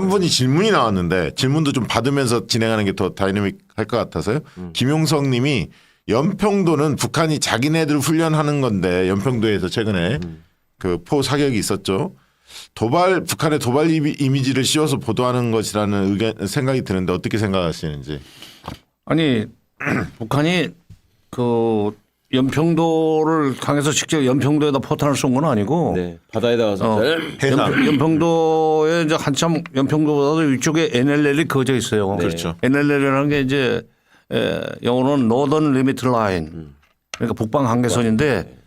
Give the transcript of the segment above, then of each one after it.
한 분이 질문이 나왔는데 질문도 좀 받으면서 진행하는 게 더 다이내믹 할 것 같아서요. 김용석 님이 연평도는 북한이 자기네들 훈련하는 건데 연평도에서 최근에 그포 사격이 있었죠. 도발 북한의 도발 이미- 이미지를 씌워서 보도하는 것이라는 의견 생각이 드는데 어떻게 생각하시는지. 아니 북한이 그 연평도를 향해서 직접 연평도에다 포탄을 쏜 건 아니고 네. 바다에다 가 서 해상. 연 평, 도에 이제 한참 연평도보다도 위쪽에 NLL이 그어져 있어요. 그렇죠. NLL이라는 게 이제 에, 영어로는 Northern Limit Line 그러니까 북방 한계선인데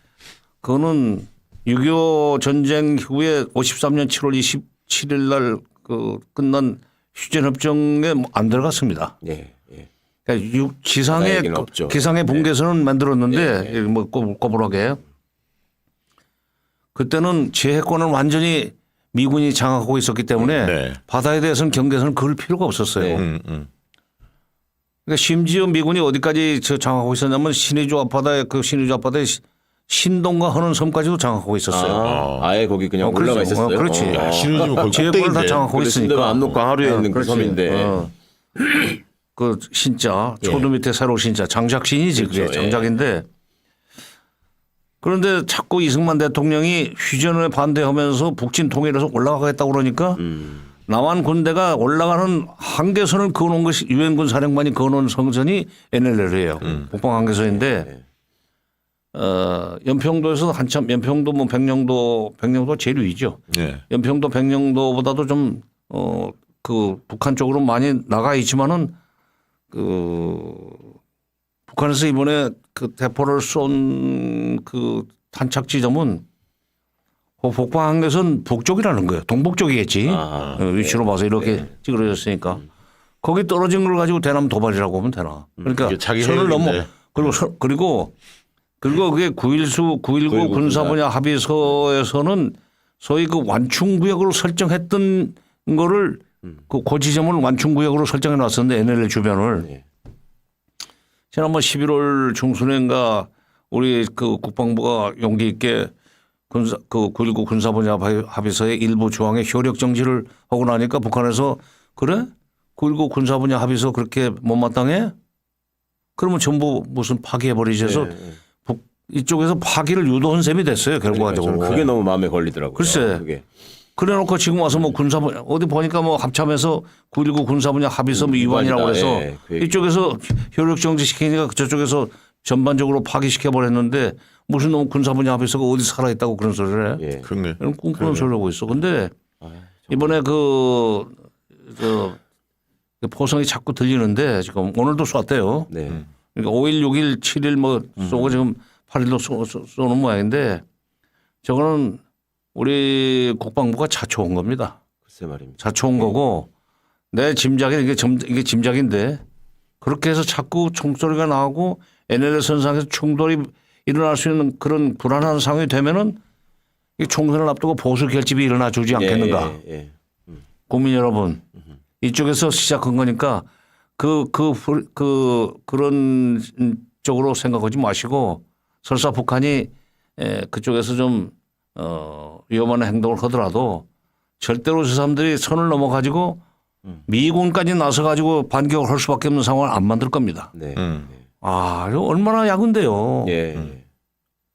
그거는 6.25 전쟁 후에 53년 7월 27일 날 그 끝난 휴전 협정에 뭐안 들어갔습니다. 예. 예. 그러니까 육- 지상의 얘기는 없죠. 기상의 분계선은 만들었는데 뭐 꼬- 꼬부라게 그때는 제해권은 완전히 미군이 장악하고 있었기 때문에 네. 바다에 대해서는 경계선을 그을 필요가 없었어요. 네. 음, 음. 그러니까 심지어 미군이 어디까지 저 장악하고 있었냐면 신의주 앞바다에 그 신의주 앞바다에 시- 신동과 허는 섬까지도 장악하고 있었어요. 아, 아예 거기 그냥 어, 올라가 그렇죠. 있었어요. 어, 그렇지. 야, 신의주면 거기 제해권을 다 꼭대기인데. 장악하고 있으니까. 신도가 압록강 하루에 있는 그 그렇지. 섬인데. 어. 그 신자 예. 초도 밑에 새로 신자 장작신이지 그게 그렇죠. 예. 장작인데 그런데 자꾸 이승만 대통령이 휴전에 반대하면서 북진 통일해서 올라가겠다고 그러니까 음. 남한 군대가 올라가는 한계선을 그어놓은 것이 유엔군 사령관이 그어놓은 성전이 NLL이에요. 음. 북방 한계선인데 네. 어, 연평도에서 한참 연평도 뭐 백령도 백령도 제일 위죠. 예. 연평도 백령도보다도 좀 어 그 북한 쪽으로 많이 나가 있지만은 그 북한에서 이번에 그 대포를 쏜 그 탄착 지점은 그 북방 한계선 북쪽이라는 거예요. 동북쪽이겠지. 아, 어, 위치로 봐서 이렇게 찌그러졌으니까 거기 떨어진 걸 가지고 대남 도발이라고 하면 되나. 그러니까 이게 자기 선을 넘어. 그리고 서- 그리고 그리고 그게 9.19 9.19 9.19 군사 분야 합의서에서는 소위 그 완충 구역으로 설정했던 거를 그 고지점을 완충 구역으로 설정해 놨었는데 NLL 주변을 네. 지난번 11월 중순인가 우리 그 국방부가 용기 있게 군사 그9.19 군사 분야 합의서의 일부 조항의 효력 정지를 하고 나니까 북한에서 그래? 9.19 군사 분야 합의서 그렇게 못마땅해? 그러면 전부 무슨 파기해 버리지 해서 네, 네. 북- 이쪽에서 파기를 유도한 셈이 됐어요 그러니까 결과적으로. 그게 너무 마음에 걸리더라고요. 글쎄. 그게. 그래 놓고 지금 와서 뭐 군사 분야 어디 보니까 뭐 합참에서 9.19 군사 분야 합의서 뭐 위반이라고 위반이다. 그래서 예, 그 얘기. 이쪽에서 효력 정지시키니까 저쪽에서 전반적으로 파기시켜 버렸는데 무슨 놈 군사 분야 합의서가 어디 살아 있다고 그런 소리를 해. 예. 그러네. 이런 꿈꾸는 소리 하고 있어. 근데 아, 이번에 그, 저, 그 포성이 자꾸 들리는데 지금 오늘도 쐈대요. 네. 그러니까 5일, 6일, 7일 뭐 쏘고 지금 8일도 쏘, 쏘, 쏘는 모양인데 저거는 우리 국방부가 자초한 겁니다. 글쎄 말입니다. 자초한 거고 내 짐작이 이게 점, 이게 짐작인데 그렇게 해서 자꾸 총소리가 나오고 NLL 선상에서 충돌이 일어날 수 있는 그런 불안한 상황이 되면은 이 총선을 앞두고 보수 결집이 일어나 주지 않겠는가. 예, 예, 예. 국민 여러분 이쪽에서 시작한 거니까 그, 그, 불- 그, 그런 쪽으로 생각하지 마시고 설사 북한이 에, 그쪽에서 좀, 어, 위험한 행동을 하더라도 절대로 저 사람들이 선을 넘어가지고 미군까지 나서가지고 반격을 할 수밖에 없는 상황을 안 만들 겁니다. 네. 음. 네. 아, 이거 얼마나 약운데요. 예. 예.